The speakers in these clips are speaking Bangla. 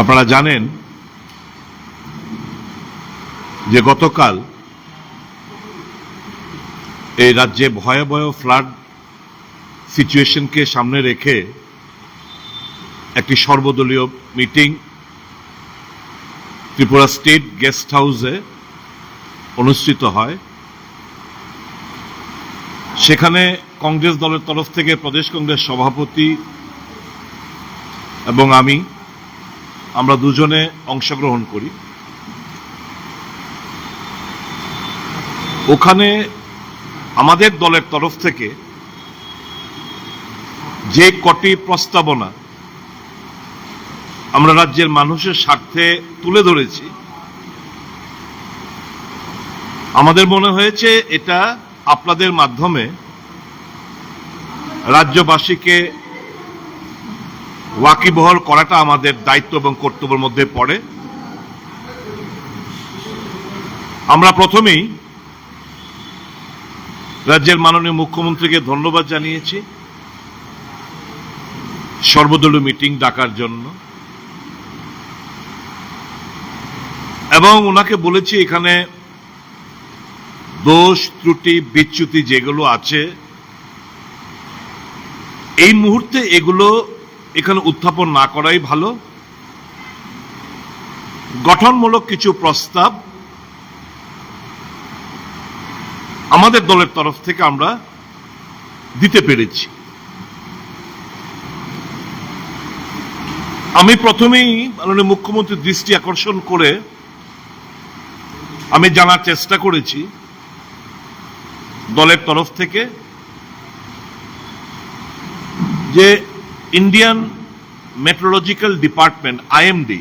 আপনারা জানেন যে গতকাল এই রাজ্যে ভয়াবহ ফ্লাড সিচুয়েশনকে সামনে রেখে একটি সর্বদলীয় মিটিং ত্রিপুরা স্টেট গেস্ট হাউসে অনুষ্ঠিত হয়। সেখানে কংগ্রেস দলের তরফ থেকে প্রদেশ কংগ্রেস সভাপতি এবং আমি আমরা দুজনে অংশগ্রহণ করি। ওখানে আমাদের দলের তরফ থেকে যে কটি প্রস্তাবনা আমরা রাজ্যের মানুষের স্বার্থে তুলে ধরেছি, আমাদের মনে হয়েছে এটা আপনাদের মাধ্যমে রাজ্যবাসীকে ওয়াকিবহল করাটা আমাদের দায়িত্ব এবং কর্তব্যের মধ্যে পড়ে। আমরা প্রথমেই রাজ্যের মাননীয় মুখ্যমন্ত্রীকে ধন্যবাদ জানিয়েছি সর্বদলীয় মিটিং ডাকার জন্য। এবং ওনাকে বলেছি এখানে দোষ, ত্রুটি, বিচ্যুতি যেগুলো আছে, এই মুহূর্তে এগুলো এখানে উত্থাপন না করাই ভালো। গঠনমূলক কিছু প্রস্তাব আমাদের দলের তরফ থেকে আমরা দিতে পেরেছি। আমি প্রথমেই মাননীয় মুখ্যমন্ত্রীর দৃষ্টি আকর্ষণ করে আমি জানার চেষ্টা করেছি দলের তরফ থেকে যে ইন্ডিয়ান মেট্রোলজিক্যাল ডিপার্টমেন্ট আইএমডি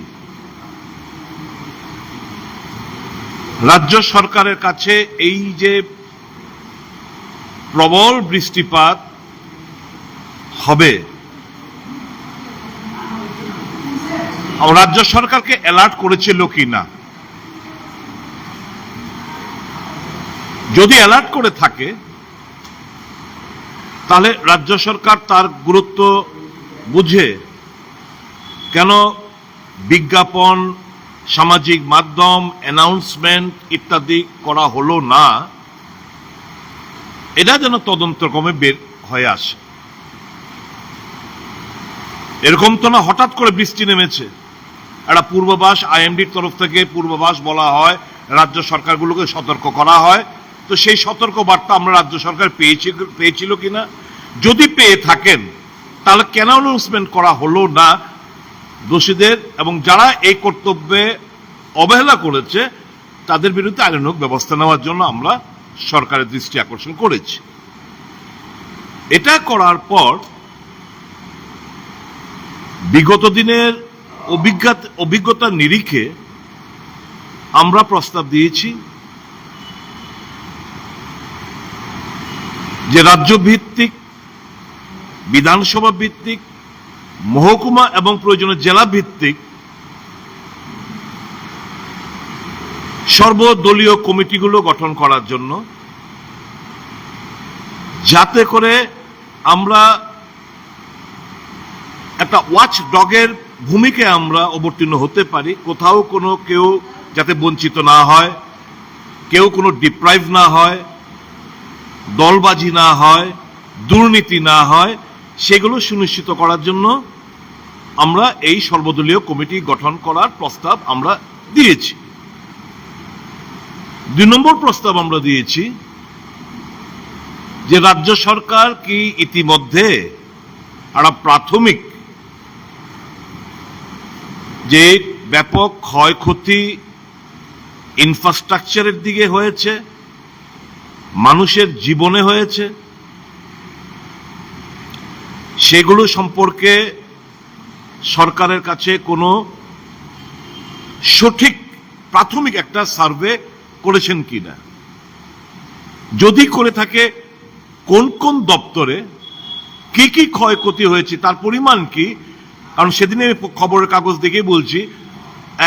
রাজ্য সরকারের কাছে এই যে প্রবল বৃষ্টিপাত হবে, রাজ্য সরকারকে অ্যালার্ট করেছিল কি না? যদি অ্যালার্ট করে থাকে, তাহলে রাজ্য সরকার তার গুরুত্ব বুঝে কেন বিজ্ঞাপন, সামাজিক মাধ্যম অ্যানাউন্সমেন্ট ইত্যাদি করা হলো না, এটা যেন তদন্তক্রমে বের হয়ে আসে। এরকম তো না হঠাৎ করে বৃষ্টি নেমেছে। একটা পূর্বাভাস আইএমডির তরফ থেকে পূর্বাভাস বলা হয়, রাজ্য সরকারগুলোকে সতর্ক করা হয়। তো সেই সতর্ক বার্তা আমরা রাজ্য সরকার পেয়েছি, পেয়েছিল কিনা? যদি পেয়ে থাকেন তাহলে কেন অ্যানাউন্সমেন্ট করা হলো না দোষীদের? এবং যারা এই কর্তব্যে অবহেলা করেছে, তাদের বিরুদ্ধে আইনানুক ব্যবস্থা নেওয়ার জন্য আমরা সরকারের দৃষ্টি আকর্ষণ করেছি। এটা করার পর বিগত দিনের অভিজ্ঞতা অভিজ্ঞতার নিরিখে আমরা প্রস্তাব দিয়েছি যে রাজ্য ভিত্তিক বিধানসভা ভিত্তিক, মহকুমা এবং প্রয়োজনে জেলা ভিত্তিক সর্বদলীয় কমিটিগুলো গঠন করার জন্য, যাতে করে আমরা একটা ওয়াচ ডগের ভূমিকে আমরা অবতীর্ণ হতে পারি। কোথাও কোনো কেউ যাতে বঞ্চিত না হয়, কেউ কোনো ডিপ্রাইভ না হয়, দলবাজি না হয়, দুর্নীতি না হয় সেগুলো সুনিশ্চিত করার জন্য আমরা এই সর্বদলীয় কমিটি গঠন করার প্রস্তাব আমরা দিয়েছি। দুই নম্বর প্রস্তাব আমরা দিয়েছি যে রাজ্য সরকার কি ইতিমধ্যে একটা প্রাথমিক যে ব্যাপক ক্ষয়ক্ষতি ইনফ্রাস্ট্রাকচারের দিকে হয়েছে, মানুষের জীবনে হয়েছে সেগুলো সম্পর্কে সরকারের কাছে কোনো সঠিক প্রাথমিক একটা সার্ভে করেছেন কিনা। যদি করে থাকে, কোন কোন দপ্তরে কি কি ক্ষয়ক্ষতি হয়েছে, তার পরিমাণ কি? কারণ সেদিনে খবরের কাগজ দেখে বলছি,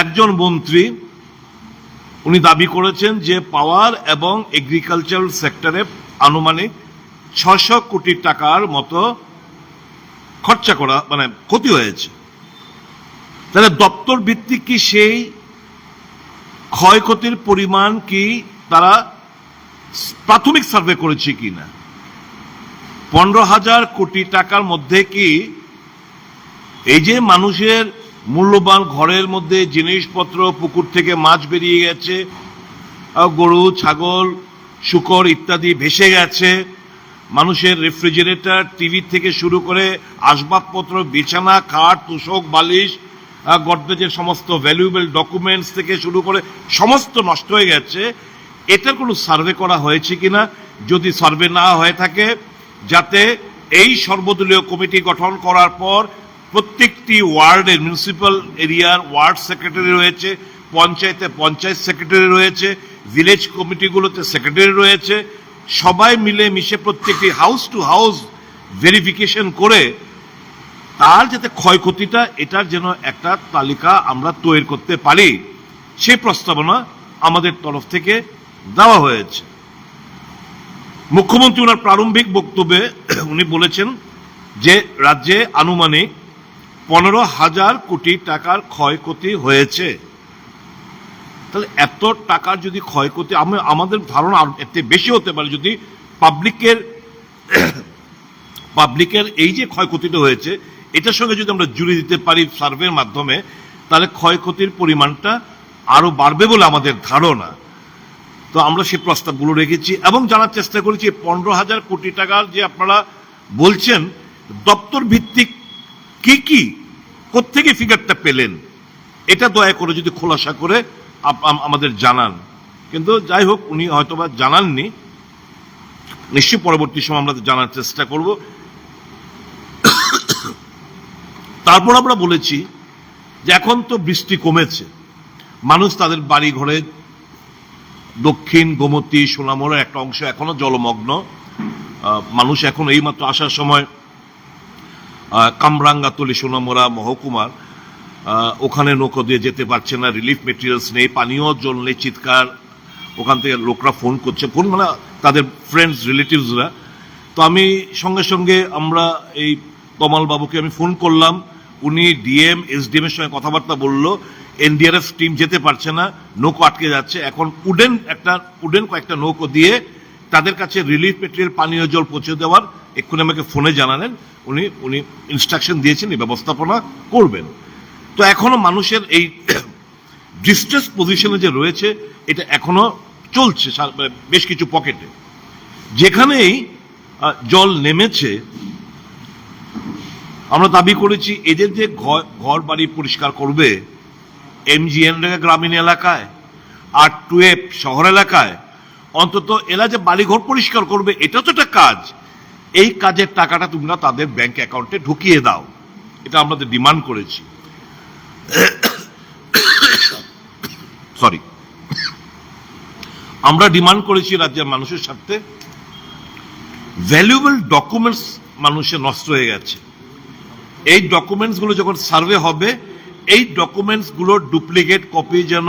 একজন মন্ত্রী, উনি দাবি করেছেন যে পাওয়ার এবং এগ্রিকালচারাল সেক্টরে আনুমানিক ছশো কোটি টাকার মতো খরচা করা মানে ক্ষতি হয়েছে। তাহলে দপ্তর ভিত্তিক কি সেই ক্ষয়ক্ষতির পরিমাণ কি তারা প্রাথমিক সার্ভে করেছে কিনা? পনেরো হাজার কোটি টাকার মধ্যে কি এই যে মানুষের মূল্যবান ঘরের মধ্যে জিনিসপত্র, পুকুর থেকে মাছ বেরিয়ে গেছে, গরু, ছাগল, শুকর ইত্যাদি ভেসে গেছে মানুষের রেফ্রিজারেটর, টিভি থেকে শুরু করে আসবাবপত্র, বিছানা, খাট, তোষক, বালিশ গডরেজের সমস্ত ভ্যালুয়েবল ডকুমেন্টস থেকে শুরু করে সমস্ত নষ্ট হয়ে গেছে। এটার কোনো সার্ভে করা হয়েছে কিনা? যদি সার্ভে না হয়ে থাকে, যাতে এই সর্বদলীয় কমিটি গঠন করার পর প্রত্যেকটি ওয়ার্ডের মিউনিসিপ্যাল এরিয়ার ওয়ার্ড সেক্রেটারি রয়েছে, পঞ্চায়েতে পঞ্চায়েত সেক্রেটারি রয়েছে ভিলেজ কমিটিগুলোতে সেক্রেটারি রয়েছে সবাই মিলে মিশে প্রত্যেকটি হাউস টু হাউস ভেরিফিকেশন করে তার যাতে ক্ষয়ক্ষতিটা এটার যেন একটা তালিকা আমরা তৈরি করতে পারি, সে প্রস্তাবনা আমাদের তরফ থেকে দেওয়া হয়েছে। মুখ্যমন্ত্রী ওনার প্রারম্ভিক বক্তব্যে উনি বলেছেন যে রাজ্যে আনুমানিক পনেরো হাজার কোটি টাকার ক্ষয়ক্ষতি হয়েছে। তাহলে এত টাকার যদি ক্ষয়ক্ষতি, আমি আমাদের ধারণা এতে বেশি হতে পারে যদি পাবলিকের পাবলিকের এই যে ক্ষয়ক্ষতিটা হয়েছে, এটার সঙ্গে যদি আমরা জুড়ে দিতে পারি সার্ভের মাধ্যমে, তাহলে ক্ষয়ক্ষতির পরিমাণটা আরও বাড়বে বলে আমাদের ধারণা। তো আমরা সেই প্রস্তাবগুলো রেখেছি এবং জানার চেষ্টা করেছি, পনেরো হাজার কোটি টাকার যে আপনারা বলছেন, দপ্তর ভিত্তিক কি কি, কোত্থেকে ফিগারটা পেলেন? এটা দয়া করে যদি খোলাসা করে আমাদের জানান। কিন্তু যাই হোক, উনি হয়তোবা জানাননি। নিশ্চয়ই পরবর্তী সময় আমরা জানার চেষ্টা করব। তারপর আমরা বলেছি যে এখন তো বৃষ্টি কমেছে। মানুষ তাদের বাড়ি ঘরে দক্ষিণ, গোমতী, সোনামোড়ের একটা অংশ এখনও জলমগ্ন। মানুষ এখন এইমাত্র আসার সময় কামরাঙ্গাতলি, সোনামোড়া, মহকুমার ওখানে নৌকো দিয়ে যেতে পারছে না রিলিফ মেটেরিয়ালস নেই, পানীয় জল নেই চিৎকার, ওখান থেকে লোকরা ফোন করছে, ফোন মানে তাদের ফ্রেন্ডস রিলেটিভসরা তো আমি সঙ্গে সঙ্গে আমরা এই তমাল বাবুকে আমি ফোন করলাম, উনি ডিএম এসডিএম এর সঙ্গে কথাবার্তা বলল এনডিআরএফ টিম যেতে পারছে না, নৌকো আটকে যাচ্ছে, এখন উডেন একটা, উডেন কয়েকটা নৌকো দিয়ে তাদের কাছে রিলিফ মেটেরিয়াল পানীয় জল পৌঁছে দেওয়ার, এক্ষুনি আমাকে ফোনে জানালেন, উনি উনি ইনস্ট্রাকশন দিয়েছেন, এই ব্যবস্থাপনা করবেন। তো এখনও মানুষের এই ডিস্ট্রেস পজিশনে যে রয়েছে, এটা এখনও চলছে সা- বেশ কিছু পকেটে যেখানেই জল নেমেছে, আমরা দাবি করেছি, এদের যে ঘর ঘর বাড়ি পরিষ্কার করবে এমজিএন গ্রামীণ এলাকায়, আর টুয়েপ শহর এলাকায়, অন্তত এরা যে বাড়িঘর পরিষ্কার করবে, এটা তো একটা কাজ। এই কাজের টাকাটা তোমরা তাদের ব্যাংক অ্যাকাউন্টে ঢুকিয়ে দাও। এটা আমাদের ডিমান্ড করেছি। সরি আমরা ডিমান্ড করেছি রাজ্যের মানুষের স্বার্থে। ভ্যালুয়েবল ডকুমেন্টস মানুষের নষ্ট হয়ে গেছে। এই ডকুমেন্টসগুলো যখন সার্ভে হবে, এই ডকুমেন্টসগুলোর ডুপ্লিকেট কপি যেন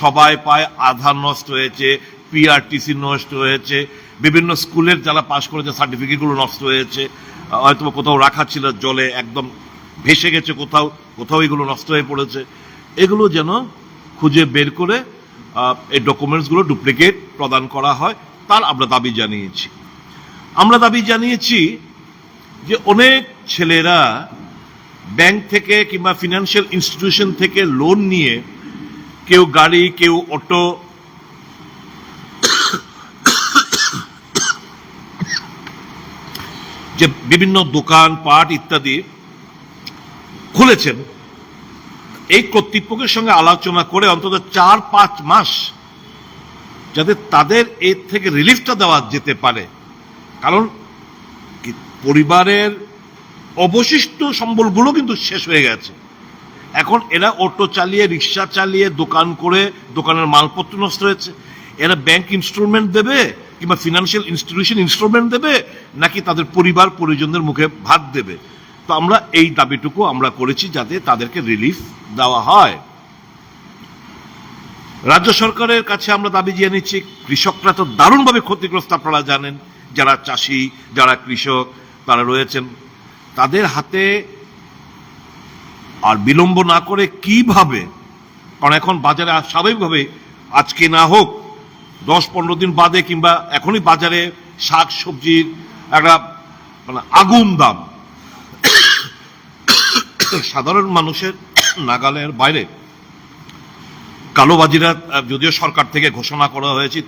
সবাই পায়, আধার নষ্ট হয়েছে পিআরটিসি নষ্ট হয়েছে, বিভিন্ন স্কুলের যারা পাশ করেছে সার্টিফিকেটগুলো নষ্ট হয়েছে হয়তো কোথাও রাখা ছিল জলে, একদম ভেসে গেছে কোথাও কোথাও এগুলো নষ্ট হয়ে পড়েছে। এগুলো যেন খুঁজে বের করে এই ডকুমেন্টসগুলো ডুপ্লিকেট প্রদান করা হয়, তার আমরা দাবি জানিয়েছি। আমরা দাবি জানিয়েছি যে অনেক ছেলেরা ব্যাংক থেকে কিংবা ফিনান্সিয়াল ইনস্টিটিউশন থেকে লোন নিয়ে কেউ গাড়ি, কেউ অটো, যে বিভিন্ন দোকান, পাট ইত্যাদি খুলেছেন। এই কর্তৃপক্ষের সঙ্গে আলোচনা করে অন্তত চার পাঁচ মাস যাতে তাদের এর থেকে রিলিফটা দেওয়া যেতে পারে। কারণ পরিবারের অবশিষ্ট সম্বলগুলো কিন্তু শেষ হয়ে গেছে। এখন এরা অটো চালিয়ে, রিক্সা চালিয়ে, দোকান করে, দোকানের মালপত্র নষ্ট হয়েছে। এরা ব্যাংক ইনস্টলমেন্ট দেবে কিংবা ফিনান্সিয়াল ইনস্টিটিউশন ইনস্টলমেন্ট দেবে, নাকি তাদের পরিবার পরিজনদের মুখে ভাত দেবে? তো আমরা এই দাবিটুকু আমরা করেছি যাতে তাদেরকে রিলিফ দেওয়া হয়। রাজ্য সরকারের কাছে আমরা দাবি জানিয়েছি কৃষকরা তো দারুণভাবে ক্ষতিগ্রস্ত আপনারা জানেন, যারা চাষি, যারা কৃষক, তারা রয়েছেন। তাদের হাতে আর বিলম্ব না করে কীভাবে? কারণ এখন বাজারে স্বাভাবিকভাবে আজকে না হোক, দশ পনেরো দিন বাদে কিংবা এখনই বাজারে শাক, সবজির একটা মানে আগুন দাম। সাধারণ মানুষের নাগালের বাইরে কালোবাজিরা যদিও সরকার থেকে ঘোষণা করা হয়েছে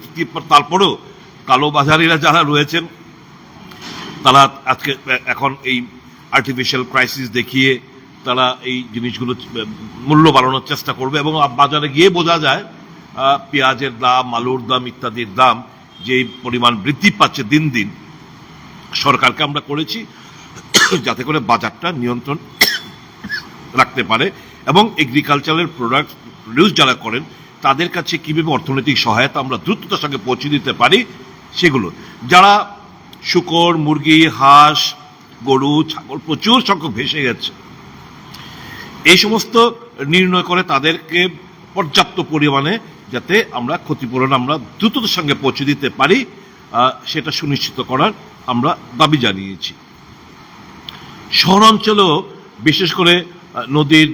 তারপরেও কালোবাজারিরা যারা রয়েছেন, তারা আজকে এখন এই আর্টিফিশিয়াল ক্রাইসিস দেখিয়ে তারা এই জিনিসগুলো মূল্য বাড়ানোর চেষ্টা করবে এবং বাজারে গিয়ে বোঝা যায় পেঁয়াজের দাম, আলুর দাম, ইত্যাদির দাম, যে পরিমাণ বৃদ্ধি পাচ্ছে দিন দিন, সরকারকে আমরা করেছি, যাতে করে বাজারটা নিয়ন্ত্রণ রাখতে পারে এবং এগ্রিকালচারাল প্রোডাক্ট প্রডিউস যারা করেন, তাদের কাছে কীভাবে অর্থনৈতিক সহায়তা আমরা দ্রুততার সঙ্গে পৌঁছে দিতে পারি, সেগুলো। যারা শুকর, মুরগি, হাঁস, গরু, ছাগল প্রচুর সংখ্যক ভেসে গেছে, এই সমস্ত নির্ণয় করে তাদেরকে পর্যাপ্ত পরিমাণে যাতে আমরা ক্ষতিপূরণ আমরা দ্রুততার সঙ্গে পৌঁছে দিতে পারি সেটা সুনিশ্চিত করার আমরা দাবি জানিয়েছি। শহরাঞ্চলেও বিশেষ করে নদীর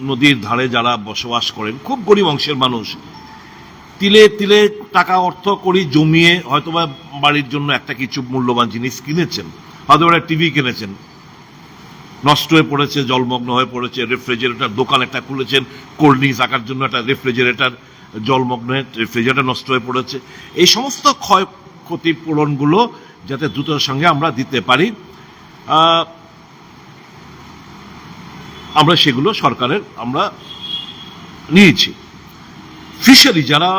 নদীর ধারে যারা বসবাস করেন, খুব গরিব অংশের মানুষ। তিলে তিলে টাকা অর্থ করি জমিয়ে হয়তোবা বাড়ির জন্য একটা কিছু মূল্যবান জিনিস কিনেছেন। হয়তো ওরা টিভি কিনেছেন। নষ্ট হয়ে পড়েছে, জলমগ্ন হয়ে পড়েছে, রেফ্রিজারেটর, দোকান একটা খুলেছেন, কোল্ড ড্রিঙ্কস রাখার জন্য একটা রেফ্রিজারেটর, জলমগ্ন হয়ে রেফ্রিজারেটর নষ্ট হয়ে পড়েছে। এই সমস্ত ক্ষয় ক্ষতিপূরণগুলো যাতে দ্রুততার সঙ্গে আমরা দিতে পারি। আমরা সেগুলো সরকারের, আমরা নিয়েছি। ফিশারি যারা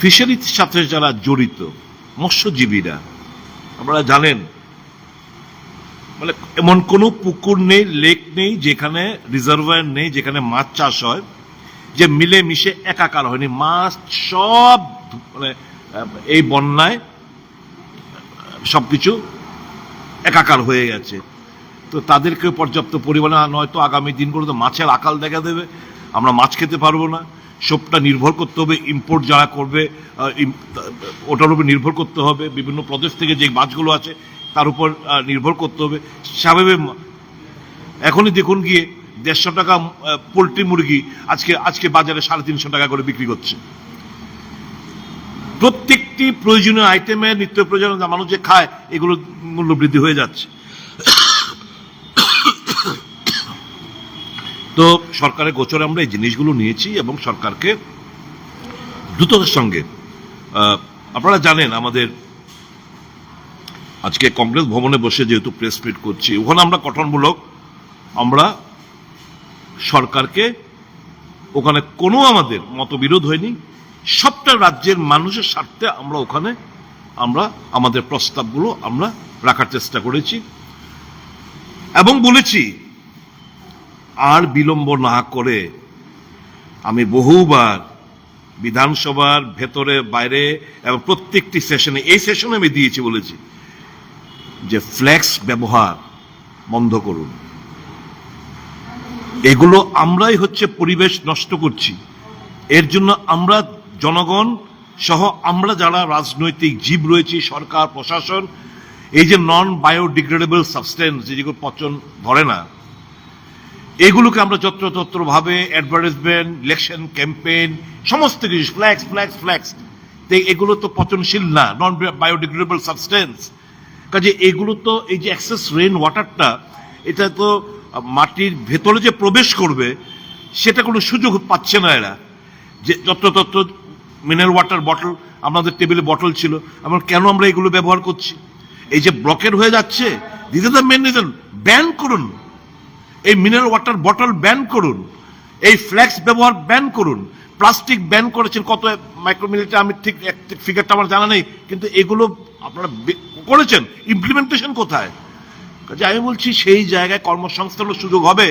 ফিশারির সাথে যারা জড়িত, মৎস্যজীবীরা, আপনারা জানেন মানে এমন কোনো পুকুর নেই লেক নেই, যেখানে রিজার্ভার নেই, যেখানে মাছ চাষ হয়, যে মিলে মিশে একাকার হয়নি। মাছ সব মানে এই বন্যায় সবকিছু একাকার হয়ে গেছে। তো তাদেরকে পর্যাপ্ত পরিমাণে নয়তো আগামী দিনগুলোতে মাছের আকাল দেখা দেবে। আমরা মাছ খেতে পারব না। সবটা নির্ভর করতে হবে ইম্পোর্ট যারা করবে ওটার উপর নির্ভর করতে হবে। বিভিন্ন প্রদেশ থেকে যে মাছগুলো আছে, তার উপর নির্ভর করতে হবে। স্বাভাবিক, এখনই দেখুন গিয়ে দেড়শো টাকা পোলট্রি মুরগি আজকে আজকে বাজারে সাড়ে তিনশো টাকা করে বিক্রি করছে। প্রত্যেকটি প্রয়োজনীয় আইটেমে নিত্য প্রয়োজনীয় মানুষ যে খায় এগুলো মূল্য বৃদ্ধি হয়ে যাচ্ছে। তো সরকারের গোচরে আমরা এই জিনিসগুলো নিয়েছি এবং সরকারকে দ্রুততার সঙ্গে আপনারা জানেন আমাদের আজকে কংগ্রেস ভবনে বসে যেহেতু প্রেস মিট করছি, ওখানে আমরা গঠনমূলক আমরা সরকারকে, ওখানে কোনো আমাদের মতবিরোধ হয়নি, সবটা রাজ্যের মানুষের স্বার্থে আমরা ওখানে, আমরা আমাদের প্রস্তাবগুলো আমরা রাখার চেষ্টা করেছি। এবং বলেছি আর বিলম্ব না করে আমি বহুবার বিধানসভার ভেতরে, বাইরে এবং প্রত্যেকটি সেশনে এই সেশনে আমি দিয়েছি বলেছি যে ফ্ল্যাক্স ব্যবহার বন্ধ করুন। এগুলো আমরাই হচ্ছে পরিবেশ নষ্ট করছি। এর জন্য আমরা জনগণ সহ আমরা যারা রাজনৈতিক জীব রয়েছি, সরকার, প্রশাসন, এই যে নন বায়োডিগ্রেডেবল সাবস্টেন্স যেগুলো পচন ধরে না এগুলোকে আমরা যত্রতত্র ভাবে অ্যাডভার্টাইজমেন্ট ইলেকশন ক্যাম্পেইন সমস্ত কিছু ফ্ল্যাক্স ফ্ল্যাক্স ফ্ল্যাক্স এগুলো তো পচনশীল না নন বায়োডিগ্রেডেবল সাবস্টেন্স কাজে এগুলো তো এই যে অ্যাক্সেস রেন ওয়াটারটা এটা তো মাটির ভেতরে যে প্রবেশ করবে, সেটা কোনো সুযোগ পাচ্ছে না এরা। যে যত্রতত্র মিনারেল ওয়াটার বটল আমাদের টেবিলে বটল ছিল, আমরা কেন আমরা এগুলো ব্যবহার করছি? এই যে ব্লকের হয়ে যাচ্ছে this is the main reason ban করুন। এই মিনারেল ওয়াটার বটল ব্যান করুন, এই ফ্ল্যাক্স ব্যবহার ব্যান করুন প্লাস্টিক ব্যান করেছেন কত মাইক্রোমিলিটার আমি ঠিক ফিগারটা আমার জানা নেই, কিন্তু এগুলো আপনারা করেছেন ইমপ্লিমেন্টেশন কোথায়? কাজে আমি বলছি সেই জায়গায় কর্মসংস্থানের সুযোগ হবে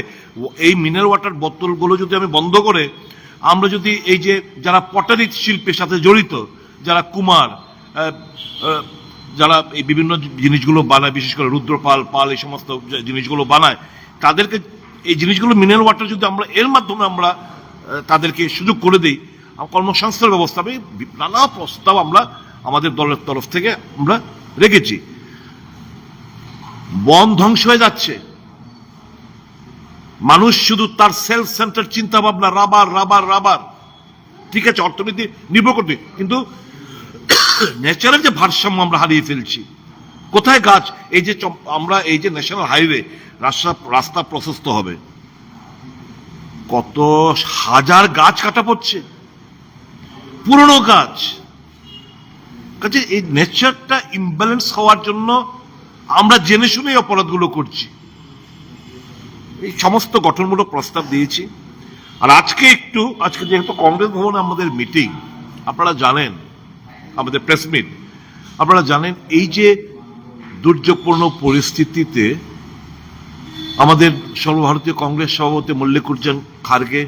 এই মিনারেল ওয়াটার বোতলগুলো যদি আমি বন্ধ করে, আমরা যদি এই যে যারা পটারি শিল্পের সাথে জড়িত, যারা কুমার যারা এই বিভিন্ন জিনিসগুলো বানায়, বিশেষ করে রুদ্রপাল, পাল, এই সমস্ত জিনিসগুলো বানায় তাদেরকে এই জিনিসগুলো মিনারেল ওয়াটার যদি আমরা, এর মাধ্যমে আমরা তাদেরকে সুযোগ করে দিই, আম- কর্মসংস্থান ব্যবস্থা আমি নানা প্রস্তাব আমরা আমাদের দলের তরফ থেকে আমরা রেখেছি। বন ধ্বংস হয়ে যাচ্ছে। মানুষ শুধু তার সেলফ সেন্টার চিন্তা ভাবনা রাবার রাবার রাবার। ঠিক আছে, অর্থনীতি নির্ভর করতে, কিন্তু ন্যাচারাল যে ভারসাম্য আমরা হারিয়ে ফেলছি, কোথায় গাছ? এই যে আমরা এই যে ন্যাশনাল হাইওয়ে রাস্তা রাস্তা প্রশস্ত হবে। কত হাজার গাছ কাটা পড়ছে। পুরনো গাছ। কাজে এই নেচারটা ইমব্যালেন্স হওয়ার জন্য আমরা জেনে শুনেই অপরাধগুলো করছি। এই সমস্ত গঠনমূলক প্রস্তাব দিয়েছি। আর আজকে একটু, আজকে যেহেতু কংগ্রেস ভবনে আমাদের মিটিং আপনারা জানেন, আমাদের প্রেস মিট আপনারা জানেন এই যে দুর্যোগপূর্ণ পরিস্থিতিতে আমাদের সর্বভারতীয় কংগ্রেস সভাপতি মল্লিকুর্জন খার্গে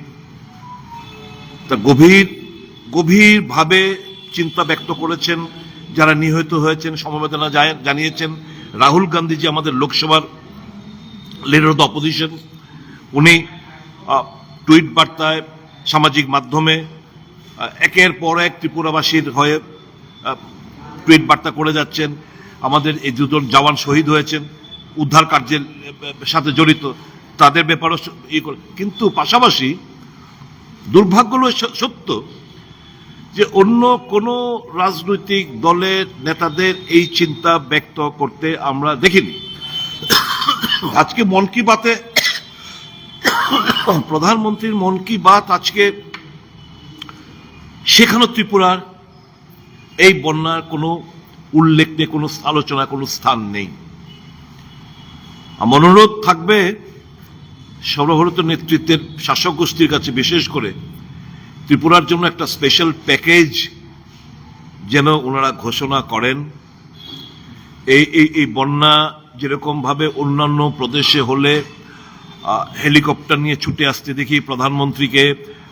তা গভীর, গভীরভাবে চিন্তা ব্যক্ত করেছেন, যারা নিহত হয়েছেন, সমবেদনা জানিয়েছেন। রাহুল গান্ধীজি আমাদের লোকসভার লিডার অফ অপোজিশন উনি টুইট বার্তায়, সামাজিক মাধ্যমে একের পর এক ত্রিপুরাবাসীর হয়ে টুইট বার্তা করে যাচ্ছেন। আমাদের এই দুজন জওয়ান শহীদ হয়েছেন। উদ্ধার কার্যের সাথে জড়িত, তাদের ব্যাপারও ইয়ে করে। কিন্তু পাশাপাশি দুর্ভাগ্য হলো সত্য যে অন্য কোনো রাজনৈতিক দলের নেতাদের এই চিন্তা ব্যক্ত করতে আমরা দেখিনি। আজকে মন কি বাতে প্রধানমন্ত্রীর মন কি বাত আজকে সেখানে ত্রিপুরার এই বন্যার কোনো উল্লেখ নেই, কোনো আলোচনা কোনো স্থান নেই। আমার অনুরোধ থাকবে সর্বভারত নেতৃত্বের শাসক গোষ্ঠীর কাছে, বিশেষ করে ত্রিপুরার জন্য একটা স্পেশাল প্যাকেজ যেন ওনারা ঘোষণা করেন। এই এই এই বন্যা যেরকমভাবে অন্যান্য প্রদেশে হলে হেলিকপ্টার নিয়ে ছুটে আসতে দেখি প্রধানমন্ত্রীকে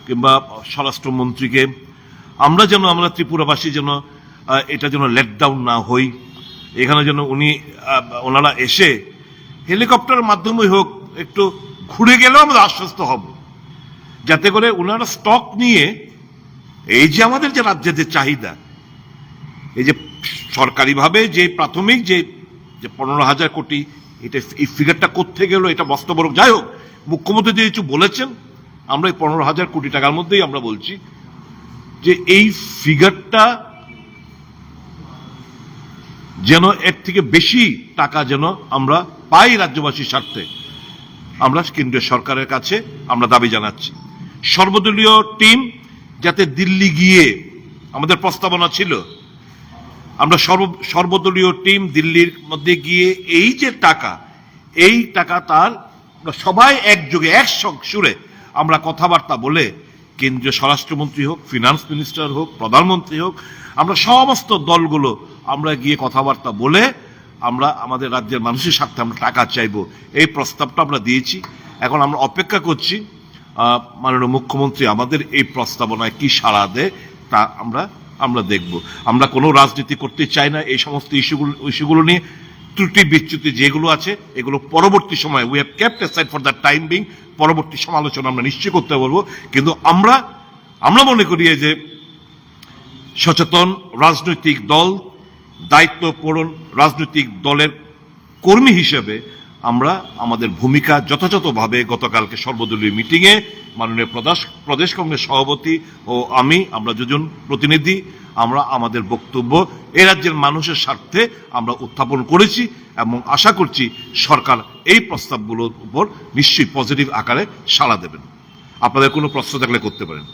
কিংবা স্বরাষ্ট্রমন্ত্রীকে। আমরা যেন, আমরা ত্রিপুরাবাসী যেন এটা যেন লেট ডাউন না হই। এখানে যেন উনি ওনারা এসে হেলিকপ্টারের মাধ্যমে হোক, একটু ঘুরে গেলেও আমরা আশ্বস্ত হব। যাতে করে ওনারা স্টক নিয়ে, এই যে আমাদের যে রাজ্যের যে চাহিদা, এই যে সরকারিভাবে যে প্রাথমিক যে যে পনেরো হাজার কোটি, এটা এই ফিগারটা করতে গেল এটা বাস্তব যাই হোক, মুখ্যমন্ত্রী যে কিছু বলেছেন, আমরা এই পনেরো হাজার কোটি টাকার মধ্যেই আমরা বলছি যে এই ফিগারটা যেন এর থেকে বেশি টাকা যেন আমরা পাই রাজ্যবাসীর স্বার্থে। আমরা কেন্দ্রীয় সরকারের কাছে আমরা দাবি জানাচ্ছি। সর্বদলীয় টিম যাতে দিল্লি গিয়ে আমাদের প্রস্তাবনা ছিল, আমরা সর্ব, সর্বদলীয় টিম দিল্লির মধ্যে গিয়ে এই যে টাকা, এই টাকা তার সবাই একযোগে এক সুরে আমরা কথাবার্তা বলে কেন্দ্রীয় স্বরাষ্ট্রমন্ত্রী হোক ফিনান্স মিনিস্টার হোক, প্রধানমন্ত্রী হোক, আমরা সমস্ত দলগুলো আমরা গিয়ে কথাবার্তা বলে আমরা আমাদের রাজ্যের মানুষের স্বার্থে আমরা টাকা চাইব। এই প্রস্তাবটা আমরা দিয়েছি। এখন আমরা অপেক্ষা করছি মাননীয় মুখ্যমন্ত্রী আমাদের এই প্রস্তাবনায় কি সাড়া দেয় তা আমরা আমরা দেখব। আমরা কোনো রাজনীতি করতে চাই না এই সমস্ত ইস্যুগুলো ইস্যুগুলো নিয়ে। ত্রুটি বিচ্যুতি যেগুলো আছে, এগুলো পরবর্তী সময় we have kept side for the time being পরবর্তী সমালোচনা আমরা নিশ্চয় করতে পারব। কিন্তু আমরা আমরা মনে করি যে সচেতন রাজনৈতিক দল দায়িত্বপূরণ রাজনৈতিক দলের কর্মী হিসেবে আমরা আমাদের ভূমিকা যথাযথভাবে গতকালকে সর্বদলীয় মিটিংয়ে মাননীয় প্রদেশ প্রদেশ কংগ্রেস সভাপতি ও আমি, আমরা দুজন প্রতিনিধি, আমরা আমাদের বক্তব্য এ রাজ্যের মানুষের স্বার্থে আমরা উত্থাপন করেছি এবং আশা করছি সরকার এই প্রস্তাবগুলোর উপর নিশ্চয়ই পজিটিভ আকারে সাড়া দেবেন। আপনাদের কোনো প্রশ্ন থাকলে করতে পারেন।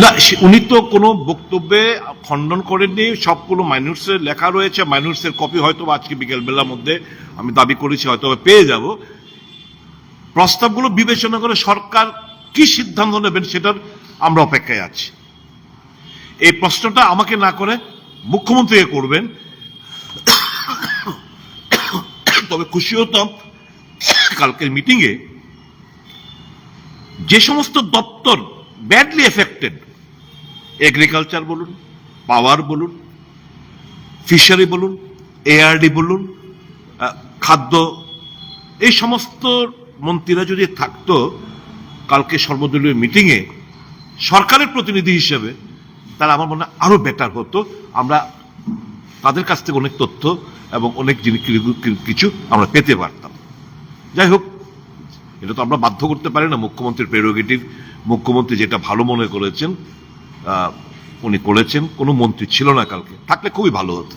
না উনি তো কোনো বক্তব্যে খণ্ডন করেননি, সবগুলো মাইনুটসের লেখা রয়েছে মাইনুটসের কপি হয়তো আজকে বিকেল বেলার মধ্যে আমি দাবি করেছি, হয়তো পেয়ে যাব। প্রস্তাবগুলো বিবেচনা করে সরকার কি সিদ্ধান্ত নেবেন সেটার আমরা অপেক্ষায় আছি। এই প্রশ্নটা আমাকে না করে মুখ্যমন্ত্রীকে করবেন। তবে খুশি হতাম কালকের মিটিংয়ে যে সমস্ত দপ্তর ব্যাডলি এফেক্টেড এগ্রিকালচার বলুন পাওয়ার বলুন ফিশারি বলুন এআরডি বলুন খাদ্য, এই সমস্ত মন্ত্রীরা যদি থাকতো, কালকে সর্বদলীয় মিটিংয়ে সরকারের প্রতিনিধি হিসেবে তারা আমার মনে হয় আরও বেটার হতো। আমরা তাদের কাছ থেকে অনেক তথ্য এবং অনেক জিনিস কিছু আমরা পেতে পারতাম। যাই হোক, এটা তো আমরা বাধ্য করতে পারি না, মুখ্যমন্ত্রীর প্রেরোগেটিভ মুখ্যমন্ত্রী যেটা ভালো মনে করেছেন উনি করেছেন, কোনো মন্ত্রী ছিল না কালকে, থাকলে খুবই ভালো হতো।